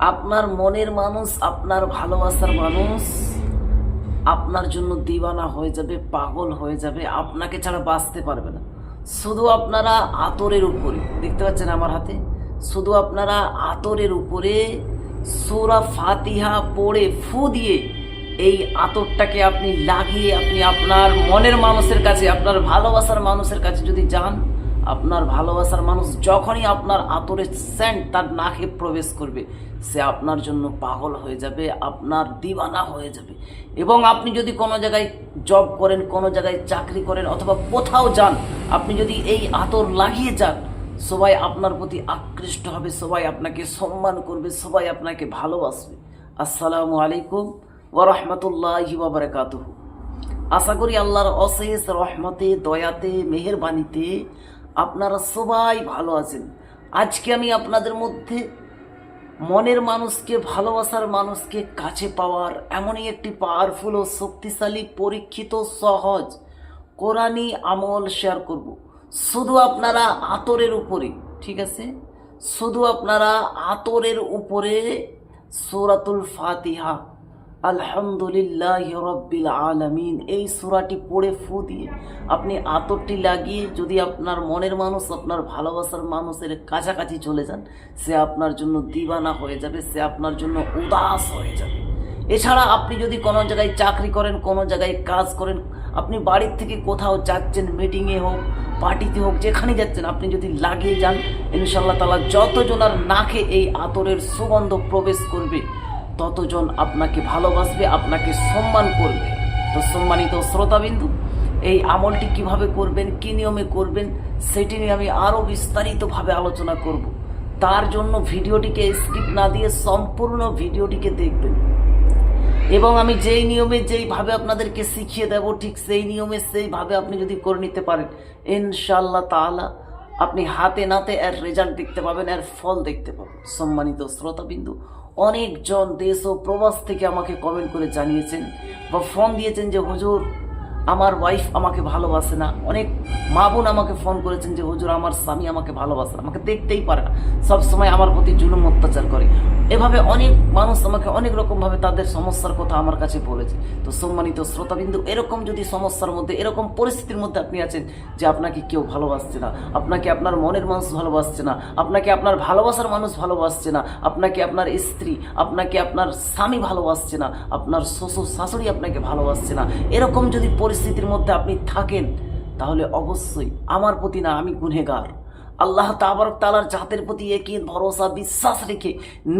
আপনার মনের মানুষ, আপনার ভালোবাসার মানুষ, আপনার জন্য দিবানা হয়ে যাবে, পাগল হয়ে যাবে, আপনাকে ছাড়া বাঁচতে পারবে না। শুধু আপনারা আতরের উপরে, দেখতে পাচ্ছেন আমার হাতে? শুধু আপনারা আতরের উপরে সুরা ফাতিহা পড়ে ফু দিয়ে এই আতরটাকে আপনি লাগিয়ে আপনি আপনার মনের মানুষের কাছে, আপনার ভালোবাসার মানুষের কাছে যদি যান আপনার ভালোবাসার মানুষ যখনই আপনার আতরের সেন্ট তার নাকে প্রবেশ করবে, সে আপনার জন্য পাগল হয়ে যাবে, আপনার দিবানা হয়ে যাবে। এবং আপনি যদি কোনো জায়গায় জব করেন, কোনো জায়গায় চাকরি করেন অথবা কোথাও যান, আপনি যদি এই আতর লাগিয়ে যান, সবাই আপনার প্রতি আকৃষ্ট হবে, সবাই আপনাকে সম্মান করবে, সবাই আপনাকে ভালোবাসবে। আসসালামু আলাইকুম ওরহমতুল্লাহি বাবরকাতুহু আশা করি আল্লাহর অশেষ রহমতে, দয়াতে, মেহেরবানিতে আপনারা সবাই ভালো আছেন। আজকে আমি আপনাদের মধ্যে মনের মানুষকে, ভালোবাসার মানুষকে কাছে পাওয়ার এমনই একটি পাওয়ারফুল ও শক্তিশালী, পরীক্ষিত, সহজ, কোরআনি আমল শেয়ার করব। শুধু আপনারা আতরের উপরে, ঠিক আছে? শুধু আপনারা আতরের উপরে সূরাতুল ফাতিহা আলহামদুলিল্লাহ রব্বিল আলামিন। এই সূরাটি পড়ে ফু দিয়ে আপনি আতরটি লাগিয়ে যদি আপনার মনের মানুষ, আপনার ভালোবাসার মানুষের কাছাকাছি চলে যান, সে আপনার জন্য দিবানা হয়ে যাবে, সে আপনার জন্য উদাস হয়ে যাবে। এছাড়া আপনি যদি কোনো জায়গায় চাকরি করেন, কোনো জায়গায় কাজ করেন, আপনি বাড়ির থেকে কোথাও যাচ্ছেন মিটিংয়ে হোক, পার্টিতে হোক, যেখানে যাচ্ছেন, আপনি যদি লাগিয়ে যান ইনশাল্লাহ তালা যতজনার নাকে এই আতরের সুগন্ধ প্রবেশ করবে ততজন আপনাকে ভালোবাসবে, আপনাকে সম্মান করবে। তো সম্মানিত শ্রোতাবিন্দু, এই আমলটি কীভাবে করবেন, কি নিয়মে করবেন, সেটি নিয়ে আমি আরও বিস্তারিতভাবে আলোচনা করব। তার জন্য ভিডিওটিকে স্কিপ না দিয়ে সম্পূর্ণ ভিডিওটিকে দেখবেন। এবং আমি যেই নিয়মে যেইভাবে আপনাদেরকে শিখিয়ে দেব, ঠিক সেই নিয়মে সেইভাবে আপনি যদি করে নিতে পারেন ইনশাল্লাহ তাআলা আপনি হাতে নাতে এর রেজাল্ট দেখতে পাবেন, এর ফল দেখতে পাবেন। সম্মানিত শ্রোতাবিন্দু অনেকজন দেশ ও প্রবাস থেকে আমাকে কমেন্ট করে জানিয়েছেন বা ফোন দিয়েছেন যে হুজুর আমার ওয়াইফ আমাকে ভালোবাসে না। অনেক মা বোন আমাকে ফোন করেছেন যে, হুজুর, আমার স্বামী আমাকে ভালোবাসে না। আমাকে দেখতেই পারে না। সবসময় আমার প্রতি জুলুম অত্যাচার করে। এভাবে অনেক মানুষ আমাকে অনেক রকমভাবে তাদের সমস্যার কথা আমার কাছে বলেছে। তো সম্মানিত শ্রোতাবিন্দু, এরকম যদি সমস্যার মধ্যে, এরকম পরিস্থিতির মধ্যে আপনি আছেন যে, আপনাকে কেউ ভালোবাসছে না, আপনাকে আপনার মনের মানুষ ভালোবাসছে না, আপনাকে আপনার ভালোবাসার মানুষ ভালোবাসছে না, আপনাকে আপনার স্ত্রী, আপনাকে আপনার স্বামী ভালোবাসছে না, আপনার শ্বশুর, শাশুড়ি আপনাকে ভালোবাসছে না, এরকম যদি পরিস্থিতির মধ্যে আপনি থাকেন, তাহলে অবশ্যই আমার প্রতি না আমি গুনেগার আল্লাহ তাবারক তালার জাতের প্রতি একই ভরসা, বিশ্বাস রেখে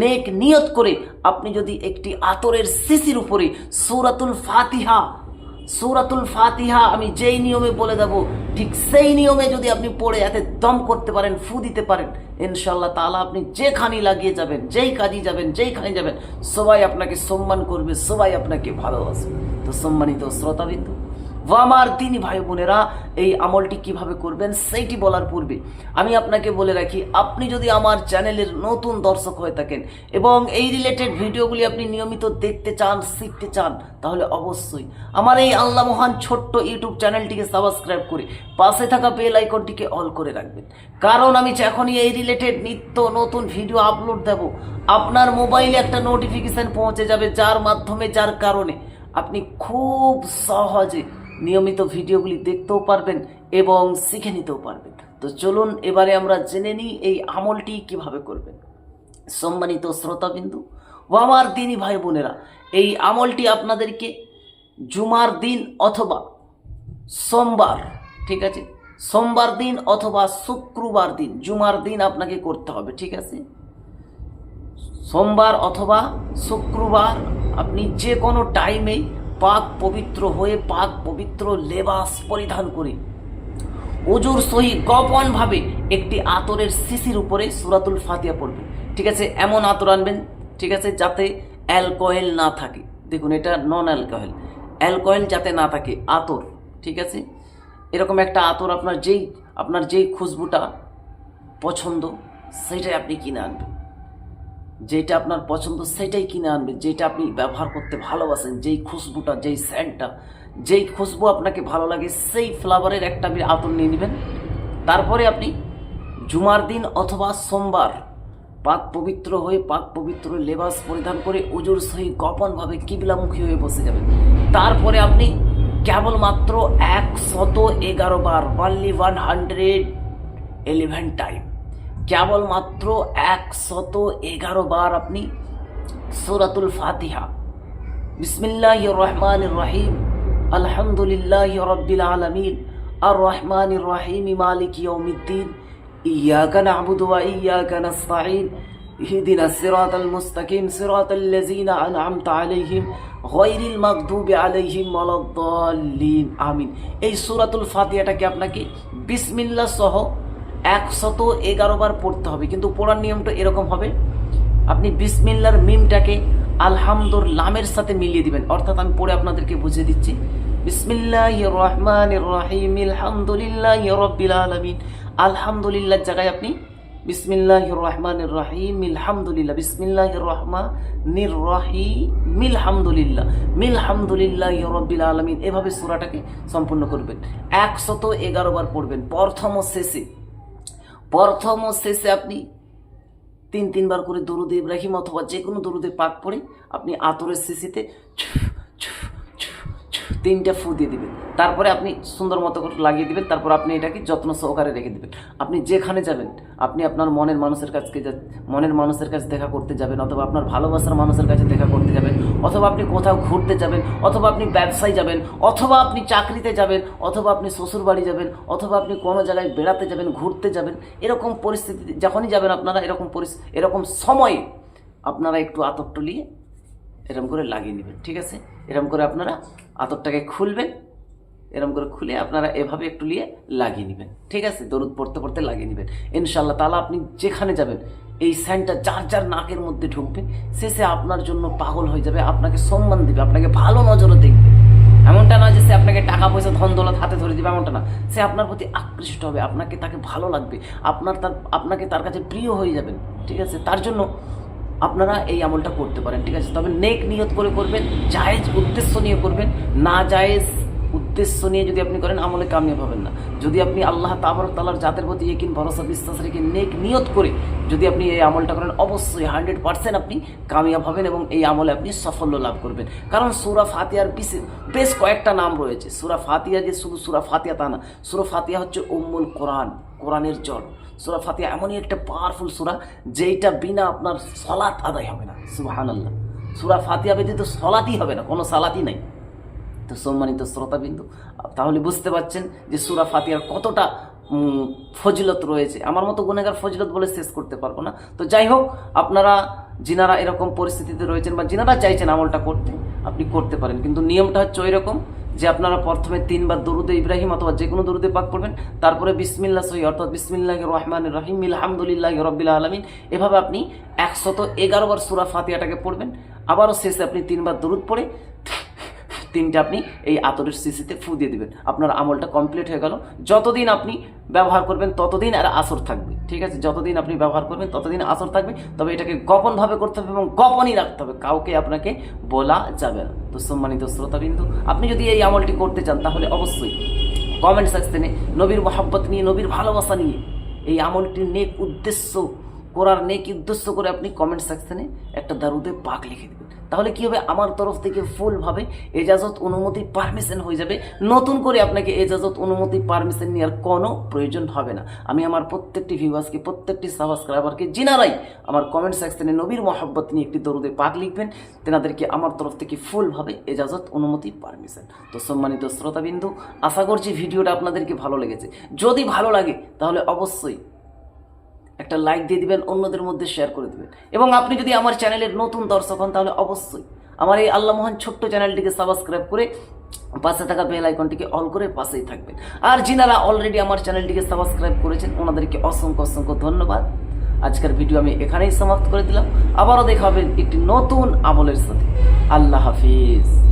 নেক নিয়ত করে আপনি যদি একটি আতরের শিশির উপরে সৌরাতুল ফাতিহা সৌরাতুল ফাতিহা আমি যেই নিয়মে বলে দেব, ঠিক সেই নিয়মে যদি আপনি পড়ে এতে দম করতে পারেন, ফু দিতে পারেন ইনশাল্লাহ তাআলা আপনি যেখানে লাগিয়ে যাবেন, যেই কাজে যাবেন যেইখানে যাবেন, সবাই আপনাকে সম্মান করবে, সবাই আপনাকে ভালোবাসবে। তো সম্মানিত শ্রোতাবিন্দু আমার তিনি ভাই বোনেরা এই আমলটি কীভাবে করবেন সেইটি বলার পূর্বে আমি আপনাকে বলে রাখি, আপনি যদি আমার চ্যানেলের নতুন দর্শক হয়ে থাকেন এবং এই রিলেটেড ভিডিওগুলি আপনি নিয়মিত দেখতে চান, শিখতে চান, তাহলে অবশ্যই আমার এই আল্লাহ মহান ছোট্ট ইউটিউব চ্যানেলটিকে সাবস্ক্রাইব করে পাশে থাকা বেল আইকনটিকে অল করে রাখবেন। কারণ আমি যখনই এই রিলেটেড নিত্য নতুন ভিডিও আপলোড দেব, আপনার মোবাইলে একটা নোটিফিকেশন পৌঁছে যাবে যার মাধ্যমে, যার কারণে আপনি খুব সহজে নিয়মিত ভিডিওগুলি দেখতেও পারবেন এবং শিখে নিতেও পারবেন। তো চলুন, এবারে আমরা জেনে নিই এই আমলটি কীভাবে করবেন। সম্মানিত শ্রোতাবিন্দু ও আমার দিনই ভাই বোনেরা, এই আমলটি আপনাদেরকে জুমার দিন অথবা সোমবার, ঠিক আছে? সোমবার দিন অথবা শুক্রবার দিন, জুমার দিন আপনাকে করতে হবে, ঠিক আছে? সোমবার অথবা শুক্রবার আপনি যে কোনো টাইমেই পাক পবিত্র হয়ে পাক পবিত্র লেবাস পরিধান করে। অজুর সহি গোপনভাবে একটি আতরের শিশির উপরে সুরাতুল ফাতিয়া পড়বে। ঠিক আছে? এমন আতর আনবেন, ঠিক আছে, যাতে অ্যালকোহল না থাকে। দেখুন, এটা নন অ্যালকোহল অ্যালকোহল যাতে না থাকে, আতর। ঠিক আছে? এরকম একটা আতর আপনার যেই আপনার যেই খুশবুটা পছন্দ সেইটাই আপনি কিনে আনবেন। যেটা আপনার পছন্দ সেটাই কিনে আনবেন যেটা আপনি ব্যবহার করতে ভালোবাসেন, যেই খুশবুটা, যেই স্যান্টটা যেই খুশবু আপনাকে ভালো লাগে, সেই ফ্লাভারের একটা আপনি আতর নিয়ে নেবেন। তারপরে আপনি জুমার দিন অথবা সোমবার পাক পবিত্র হয়ে পাক পবিত্র লেবাস পরিধান করে উজুর সহি গোপনভাবে কিবলামুখী হয়ে বসে যাবেন। তারপরে আপনি কেবলমাত্র একশত এগারো বার only one hundred eleven time কেবলমাত্র একশত এগারো বার আপনি সুরাতুল ফাতিহা বিসমিল্লাহ রহমান রহিম আলহামদুলিল্লাহ রব্বিল আলমিন আর রহমান রহিম মালিক ইয়ৌমিদ্দিন إياك نعبد وإياك نستعين اهدنا الصراط المستقيم صراط الذين أنعمت عليهم غير المغضوب عليهم ولا الضالين আমিন এই সূরাতুল ফাতিহাটাকে আপনাকে বিসমিল্লাহ সহ একশত এগারো বার পড়তে হবে, কিন্তু পড়ার নিয়মটা এরকম হবে। আপনি বিসমিল্লার মিমটাকে আলহামদুর লামের সাথে মিলিয়ে দিবেন। অর্থাৎ আমি পড়ে আপনাদেরকে বুঝিয়ে দিচ্ছি। রহমান রহিম আলহামদুলিল্লাহ জায়গায় আপনি রহমান রহমান রব্বিল আলমিন এভাবে সুরাটাকে সম্পূর্ণ করবেন। একশত এগারো বার পড়বেন। প্রথম শেষে প্রথম শেষে আপনি তিন তিনবার করে দরুদ ইব্রাহিম অথবা যে কোনো দরুদে পাক পড়ে আপনি আতরের শিশিতে তিনটা ফু দিয়ে দিবেন। তারপরে আপনি সুন্দর মতো করে লাগিয়ে দিবেন, তারপর আপনি এটাকে যত্ন সহকারে রেখে দেবেন। আপনি যেখানে যাবেন, আপনি আপনার মনের মানুষের কাছকে মনের মানুষের কাছে দেখা করতে যাবেন, অথবা আপনার ভালোবাসার মানুষের কাছে দেখা করতে যাবেন, অথবা আপনি কোথাও ঘুরতে যাবেন, অথবা আপনি ব্যবসায় যাবেন, অথবা আপনি চাকরিতে যাবেন, অথবা আপনি শ্বশুর বাড়ি যাবেন, অথবা আপনি কোনো জায়গায় বেড়াতে যাবেন, ঘুরতে যাবেন, এরকম পরিস্থিতি যখনই যাবেন আপনারা, এরকম পরিস- এরকম সময়ে আপনারা একটু আতর এরকম করে লাগিয়ে নেবেন, ঠিক আছে? এরম করে আপনারা আতরটাকে খুলবেন, এরম করে খুলে আপনারা এভাবে একটু নিয়ে লাগিয়ে নেবেন, ঠিক আছে? দরুদ পড়তে পড়তে লাগিয়ে নেবেন। ইনশাল্লাহ তাহলে আপনি যেখানে যাবেন, এই স্যান্ডটা যার যার নাকের মধ্যে ঢুকবে, সে সে আপনার জন্য পাগল হয়ে যাবে, আপনাকে সম্মান দিবে, আপনাকে ভালো নজরে দেখবে। এমনটা না যে সে আপনাকে টাকা পয়সা, ধন দৌলত হাতে ধরে দিবে, এমনটা না। সে আপনার প্রতি আকৃষ্ট হবে, আপনাকে তাকে ভালো লাগবে, আপনার তার, আপনাকে তার কাছে প্রিয় হয়ে যাবেন, ঠিক আছে? তার জন্য আপনারা এই আমলটা করতে পারেন, ঠিক আছে? তবে নেক নিয়ত করে করবেন, জায়েজ উদ্দেশ্য নিয়ে করবেন, না জায়েজ উদ্দেশ্য নিয়ে যদি আপনি করেন, আমলে কামিয়াব হবেন না। যদি আপনি আল্লাহ তাবর তালার জাতের প্রতি একিন ভরসা, বিশ্বাস রেখে নেক নিয়ত করে যদি আপনি এই আমলটা করেন, অবশ্যই হান্ড্রেড পার্সেন্ট আপনি কামিয়াব হবেন এবং এই আমলে আপনি সাফল্য লাভ করবেন। কারণ সুরা ফাতিয়ার বিশেষ বেশ কয়েকটা নাম রয়েছে। সুরা ফাতিয়া যে শুধু সুরা ফাতিয়া তা না, সুরা ফাতিয়া হচ্ছে উম্মুল কোরআন, কোরআনের জল। সুরা ফাতিয়া এমনই একটা পাওয়ারফুল সুরা, যেইটা বিনা আপনার সলাৎ আদায় হবে না। সুবাহান আল্লাহ সুরা ফাতিয়া ব্যতীত সলাতই হবে না, কোনো সালাতই নাই। তো সম্মানিত শ্রোতাবিন্দু, তাহলে বুঝতে পারছেন যে সুরা ফাতিয়ার কতটা ফজিলত রয়েছে। আমার মতো গুণেগার ফজিলত বলে শেষ করতে পারব না। তো যাই হোক, আপনারা, যিনারা এরকম পরিস্থিতিতে রয়েছেন বা যিনারা চাইছেন আমলটা করতে, আপনি করতে পারেন। কিন্তু নিয়মটা হচ্ছে ওই রকম যে আপনারা প্রথমে তিনবার দরুদে ইব্রাহিম অথবা যে কোনো দরুদে পাক করবেন, তারপরে বিসমিল্লা সহি, অর্থাৎ বিসমিল্লাহ রহমান রহিম, আলহামদুলিল্লাহ রব্বিল আলমিন। এভাবে আপনি একশত এগারো বার সুরা ফাতিয়াটাকে পড়বেন। আবারও শেষে আপনি তিনবার দরুদ পড়ে তিনটা আপনি এই আতরের সিসিতে ফু দিয়ে দেবেন। আপনার আমলটা কমপ্লিট হয়ে গেল। যতদিন আপনি ব্যবহার করবেন, ততদিন আর আসর থাকবে। ঠিক আছে? যতদিন আপনি ব্যবহার করবেন, ততদিন আসর থাকবে। তবে এটাকে গোপনভাবে করতে হবে এবং গোপনই রাখতে হবে। কাউকে আপনাকে বলা যাবে না। তো সম্মানিত শ্রোতাবিন্দু, আপনি যদি এই আমলটি করতে চান, তাহলে অবশ্যই কমেন্ট সেকশনে নবীর মহাব্বত নিয়ে, নবীর ভালোবাসা নিয়ে এই আমলটির নেক উদ্দেশ্য করার নেক উদ্দেশ্য করে আপনি কমেন্ট সেকশনে একটা দারুদে পাক লিখে দেবেন। তাহলে কি হবে? আমার তরফ থেকে ফুলভাবে এজাজত অনুমতি পারমিশন হয়ে যাবে। নতুন করে আপনাকে এজাজত অনুমতি পারমিশন নেওয়ার কোনো প্রয়োজন হবে না। আমি আমার প্রত্যেকটি ভিউয়ার্সকে প্রত্যেকটি সাবস্ক্রাইবারকে যিনারাই আমার কমেন্ট সেকশনে নবীর মহব্বত নিয়ে একটি দরুদে পাক লিখবেন, তেনাদেরকে আমার তরফ থেকে ফুলভাবে এজাজত অনুমতি পারমিশন তো সম্মানিত শ্রোতাবিন্দু, আশা করছি ভিডিওটা আপনাদেরকে ভালো লেগেছে। যদি ভালো লাগে, তাহলে অবশ্যই একটা লাইক দিয়ে দিবেন, অন্যদের মধ্যে শেয়ার করে দিবেন। এবং আপনি যদি আমার চ্যানেলের নতুন দর্শক হন, তাহলে অবশ্যই আমার এই আল্লাহ মোহন ছোট্ট চ্যানেলটিকে সাবস্ক্রাইব করে পাশে থাকা বেল আইকনটিকে অল করে পাশেই থাকবেন। আর যিনারা অলরেডি আমার চ্যানেলটিকে সাবস্ক্রাইব করেছেন, ওনাদেরকে অসংখ্য অসংখ্য ধন্যবাদ। আজকের ভিডিও আমি এখানেই সমাপ্ত করে দিলাম। আবারও দেখা হবে একটি নতুন আমলের সাথে। আল্লাহ হাফিজ।